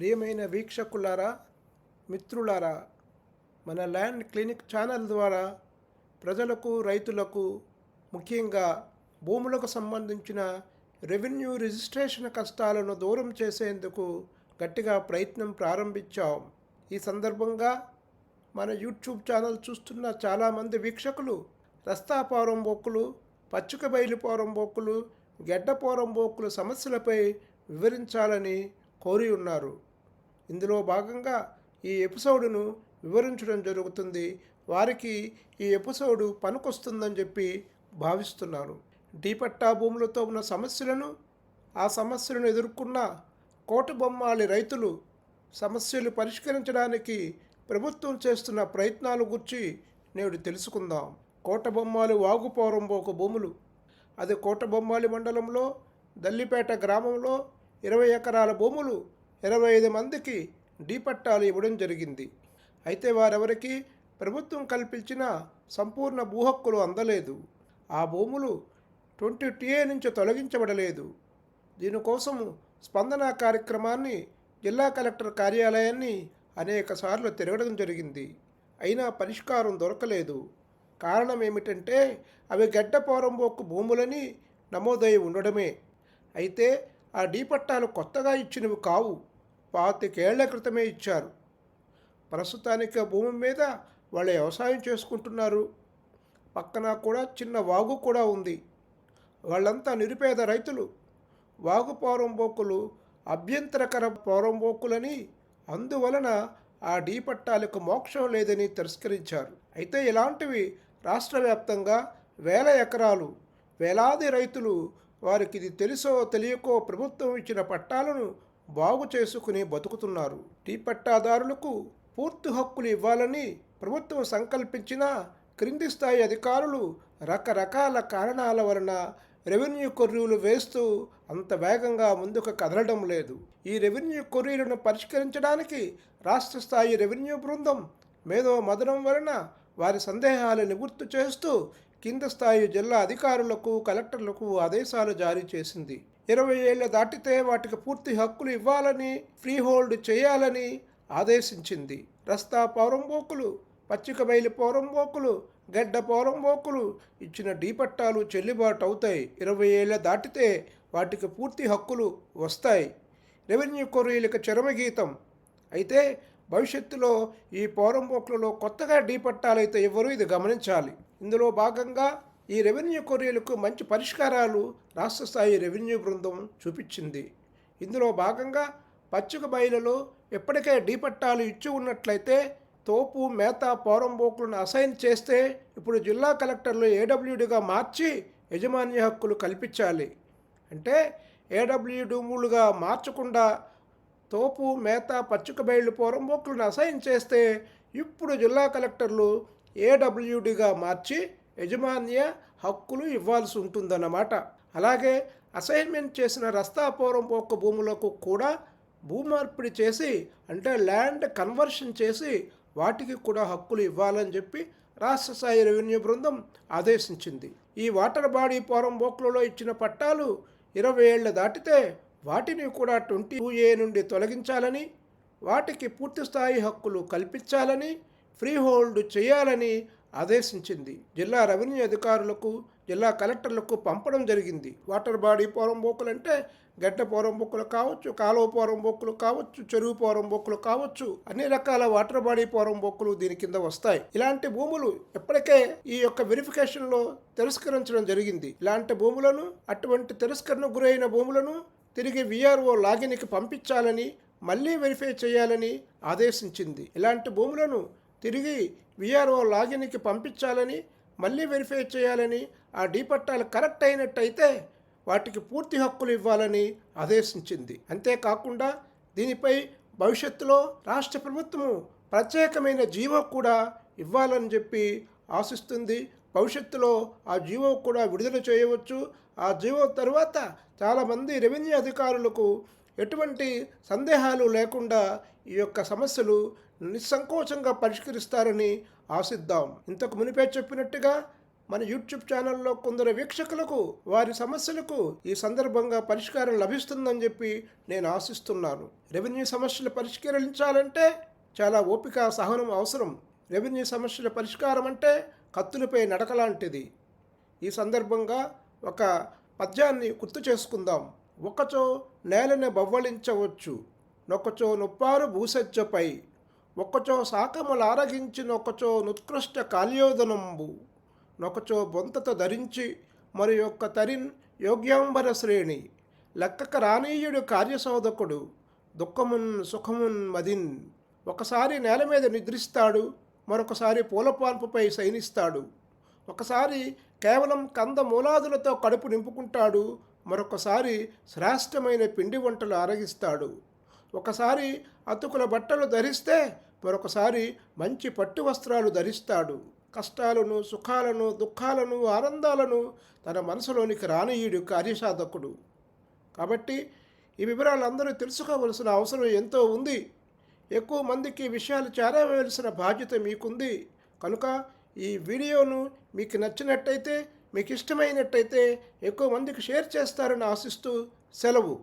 ప్రియమైన వీక్షకులారా మిత్రులారా మన ల్యాండ్ క్లినిక్ ఛానల్ ద్వారా ప్రజలకు రైతులకు ముఖ్యంగా భూములకు సంబంధించిన రెవెన్యూ రిజిస్ట్రేషన్ కష్టాలను దూరం చేసేందుకు గట్టిగా ప్రయత్నం ప్రారంభించాం. ఈ సందర్భంగా మన యూట్యూబ్ ఛానల్ చూస్తున్న చాలామంది వీక్షకులు రస్తా పోరంబోకులు పచ్చిక బయలు బొక్కులు గెడ్డ బొక్కులు సమస్యలపై వివరించాలని కోరి ఉన్నారు. ఇందులో భాగంగా ఈ ఎపిసోడును వివరించడం జరుగుతుంది. వారికి ఈ ఎపిసోడు పనికొస్తుందని చెప్పి భావిస్తున్నాను డీపట్టా భూములతో ఉన్న సమస్యలను ఆ సమస్యలను ఎదుర్కొన్న కోట బొమ్మాలి రైతులు సమస్యలు పరిష్కరించడానికి ప్రభుత్వం చేస్తున్న ప్రయత్నాల గురించి నేడు తెలుసుకుందాం. కోటబొమ్మాలి వాగుపోరంబోకు భూములు. అది కోటబొమ్మాలి మండలంలో దల్లిపేట గ్రామంలో ఇరవై ఎకరాల భూములు ఇరవై ఐదు మందికి డీ పట్టాలు ఇవ్వడం జరిగింది. అయితే వారెవరికి ప్రభుత్వం కల్పించిన సంపూర్ణ భూ హక్కులు అందలేదు. ఆ భూములు ట్వంటీ టీఏ నుంచి తొలగించబడలేదు. దీనికోసం స్పందన కార్యక్రమాన్ని జిల్లా కలెక్టర్ కార్యాలయాన్ని అనేకసార్లు తిరగడం జరిగింది. అయినా పరిష్కారం దొరకలేదు. కారణం ఏమిటంటే అవి గడ్డ పోరంబోకు భూములని నమోదై ఉండడమే. అయితే ఆ డీ పట్టాలు కొత్తగా ఇచ్చినవి కావు. పాతికేళ్ళ క్రితమే ఇచ్చారు. ప్రస్తుతానికి ఆ భూమి మీద వాళ్ళు వ్యవసాయం చేసుకుంటున్నారు. పక్కన కూడా చిన్న వాగు కూడా ఉంది. వాళ్ళంతా నిరుపేద రైతులు. వాగు పౌరంబోకులు అభ్యంతరకర పౌరంబోకులని అందువలన ఆ డీ పట్టాలకు మోక్షం లేదని తిరస్కరించారు. అయితే ఇలాంటివి రాష్ట్ర వ్యాప్తంగా వేల ఎకరాలు వేలాది రైతులు వారికి ఇది తెలుసో తెలియకో ప్రభుత్వం ఇచ్చిన పట్టాలను బాగు చేసుకుని బతుకుతున్నారు. టీ పట్టాదారులకు పూర్తి హక్కులు ఇవ్వాలని ప్రభుత్వం సంకల్పించిన క్రింది స్థాయి అధికారులు రకరకాల కారణాల వలన రెవెన్యూ కొర్రీలు వేస్తూ అంత వేగంగా ముందుకు కదలడం లేదు. ఈ రెవెన్యూ కొర్రీలను పరిష్కరించడానికి రాష్ట్ర స్థాయి రెవెన్యూ బృందం మేధో మదనం వలన వారి సందేహాలు నివృత్తి చేస్తూ కింద స్థాయి జిల్లా అధికారులకు కలెక్టర్లకు ఆదేశాలు జారీ చేసింది. ఇరవై ఏళ్ళ దాటితే వాటికి పూర్తి హక్కులు ఇవ్వాలని ఫ్రీ హోల్డ్ చేయాలని ఆదేశించింది. రస్తా పౌరంబోకులు పచ్చిక బయలు పౌరంబోకులు గడ్డ పౌరంబోకులు ఇచ్చిన డీపట్టాలు చెల్లుబాటు అవుతాయి. ఇరవై ఏళ్ళ దాటితే వాటికి పూర్తి హక్కులు వస్తాయి. రెవెన్యూ కొరీలకు చరమగీతం. అయితే భవిష్యత్తులో ఈ పౌరంబోకులలో కొత్తగా డీపట్టాలైతే ఎవరు ఇది గమనించాలి. ఇందులో భాగంగా ఈ రెవెన్యూ కొర్రీలకు మంచి పరిష్కారాలు రాష్ట్ర స్థాయి రెవెన్యూ బృందం చూపించింది. ఇందులో భాగంగా పచ్చిక బయలులో ఎప్పటికే డీపట్టాలు ఇచ్చి ఉన్నట్లయితే తోపు మేత పౌరంబోకులను అసైన్ చేస్తే ఇప్పుడు జిల్లా కలెక్టర్లు ఏడబ్ల్యూడిగా మార్చి యజమాన్య హక్కులు కల్పించాలి. అంటే ఏడబ్ల్యూడీములుగా మార్చకుండా తోపు మేత పచ్చిక బయళ్ళు పోరంబోకులను అసైన్ చేస్తే ఇప్పుడు జిల్లా కలెక్టర్లు ఏడబ్ల్యూడిగా మార్చి యజమాన్య హక్కులు ఇవ్వాల్సి ఉంటుందన్నమాట అలాగే అసైన్మెంట్ చేసిన రస్తా ఒక్క భూములకు కూడా భూమార్పిడి చేసి అంటే ల్యాండ్ కన్వర్షన్ చేసి వాటికి కూడా హక్కులు ఇవ్వాలని చెప్పి రాష్ట్ర స్థాయి రెవెన్యూ బృందం ఆదేశించింది. ఈ వాటర్ బాడీ పోరం బోక్లలో ఇచ్చిన పట్టాలు ఇరవై ఏళ్ళ దాటితే వాటిని కూడా ట్వంటీ టూ ఏ నుండి తొలగించాలని వాటికి పూర్తి స్థాయి హక్కులు కల్పించాలని ఫ్రీ హోల్డ్ చేయాలని ఆదేశించింది. జిల్లా రెవెన్యూ అధికారులకు జిల్లా కలెక్టర్లకు పంపడం జరిగింది. వాటర్ బాడీ పోరంబోకులు అంటే గడ్డ పోరంబొక్కులు కావచ్చు కాలువ పోరంబొక్కులు కావచ్చు చెరువు పోరంబొక్కులు కావచ్చు అన్ని రకాల వాటర్ బాడీ పోరంబొక్కులు దీని కింద వస్తాయి. ఇలాంటి భూములు ఇప్పటికే ఈ యొక్క వెరిఫికేషన్లో తిరస్కరించడం జరిగింది. ఇలాంటి భూములను అటువంటి తిరస్కరణ గురైన భూములను తిరిగి విఆర్ఓ లాగిన్కి పంపించాలని మళ్ళీ వెరిఫై చేయాలని ఆదేశించింది. ఇలాంటి భూములను తిరిగి విఆర్ఓ లాగిన్కి పంపించాలని మళ్ళీ వెరిఫై చేయాలని ఆ డీ పట్టాలు కరెక్ట్ అయినట్టయితే వాటికి పూర్తి హక్కులు ఇవ్వాలని ఆదేశించింది. అంతేకాకుండా దీనిపై భవిష్యత్తులో రాష్ట్ర ప్రభుత్వము ప్రత్యేకమైన జీవో కూడా ఇవ్వాలని చెప్పి ఆశిస్తుంది. భవిష్యత్తులో ఆ జీవో కూడా విడుదల చేయవచ్చు. ఆ జీవో తర్వాత చాలామంది రెవెన్యూ అధికారులకు ఎటువంటి సందేహాలు లేకుండా ఈ యొక్క సమస్యలు నిస్సంకోచంగా పరిష్కరిస్తారని ఆశిద్దాం. ఇంతకు మునిపే చెప్పినట్టుగా మన యూట్యూబ్ ఛానల్లో కొందరు వీక్షకులకు వారి సమస్యలకు ఈ సందర్భంగా పరిష్కారం లభిస్తుందని చెప్పి నేను ఆశిస్తున్నాను. రెవెన్యూ సమస్యలు పరిష్కరించాలంటే చాలా ఓపిక సహనం అవసరం. రెవెన్యూ సమస్యల పరిష్కారం అంటే కత్తులపై నడక లాంటిది. ఈ సందర్భంగా ఒక పద్యాన్ని గుర్తు చేసుకుందాం. ఒకచో నేలని బవ్వళించవచ్చు నొకచో నొప్పారు భూసజ్జపై ఒకచో శాకములారగించి నొక్కచో నుత్కృష్ట కాల్యోదనంబు నొకచో బొంతత ధరించి మరి యొక్క తరిన్ యోగ్యాంబర శ్రేణి లెక్కక రానీయుడు కార్యసోధకుడు దుఃఖమున్ సుఖమున్ మదిన్. ఒకసారి నేల మీద నిద్రిస్తాడు మరొకసారి పూలపాన్పుపై శయనిస్తాడు. ఒకసారి కేవలం కంద మూలాదులతో కడుపు నింపుకుంటాడు మరొకసారి శ్రేష్టమైన పిండి వంటలు ఆరగిస్తాడు. ఒకసారి అతుకుల బట్టలు ధరిస్తే మరొకసారి మంచి పట్టు వస్త్రాలు ధరిస్తాడు. కష్టాలను సుఖాలను దుఃఖాలను ఆనందాలను తన మనసులోనికి రానియుడు కార్యసాధకుడు. కాబట్టి ఈ వివరాలు అందరూ తెలుసుకోవలసిన అవసరం ఎంతో ఉంది. ఎక్కువ మందికి విషయాలు చేరవేయాల్సిన బాధ్యత మీకుంది. కనుక ఈ వీడియోను మీకు నచ్చినట్టయితే మీకు ఇష్టమైనట్టయితే ఎక్కువ మందికి షేర్ చేస్తారని ఆశిస్తూ సెలవు.